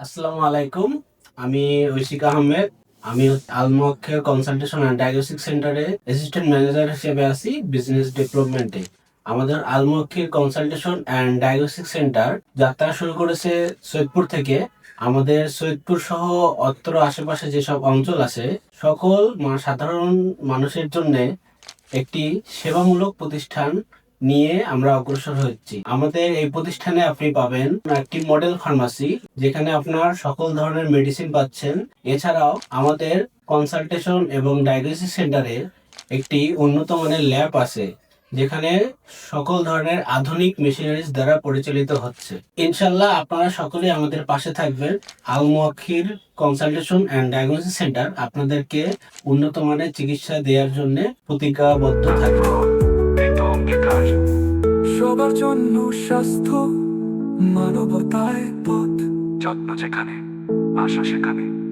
আসসালামু আলাইকুম। আমি ঐশিক আহমেদ। আমি আলমক্ষের কনসালটেশন অ্যান্ড ডায়াগনস্টিক সেন্টারে অ্যাসিস্ট্যান্ট ম্যানেজার হিসেবে আছি বিজনেস ডেভেলপমেন্টে আমাদের আলমক্ষের কনসালটেশন অ্যান্ড ডায়াগনস্টিক সেন্টার যাত্রা শুরু করেছে সৈয়দপুর থেকে। আমাদের সৈয়দপুর সহ অত্র আশেপাশে যেসব অঞ্চল আছে, সকল সাধারণ মানুষের জন্য একটি সেবামূলক প্রতিষ্ঠান নিয়ে আমরা অগ্রসর হচ্ছি। আমাদের এই প্রতিষ্ঠানে আপনি পাবেন একটি মডেল ফার্মাসি যেখানে আপনার সকল ধরনের মেডিসিন পাচ্ছেন। এছাড়াও আমাদের কনসালটেশন এবং ডায়াগনোসিস সেন্টারে একটি উন্নত মানের ল্যাব আছে, যেখানে সকল ধরনের আধুনিক মেশিনারিজ দ্বারা পরিচালিত হচ্ছে। ইনশাল্লাহ আপনারা সকলেই আমাদের পাশে থাকবেন। আলমোয়াক্ষির কনসালটেশন অ্যান্ড ডায়াগনোসিস সেন্টার আপনাদেরকে উন্নত মানের চিকিৎসা দেওয়ার জন্য প্রতিজ্ঞাবদ্ধ থাকবে। সবার জন্য স্বাস্থ্য মানবতায় পথ। যত্ন যেখানে আশা সেখানে।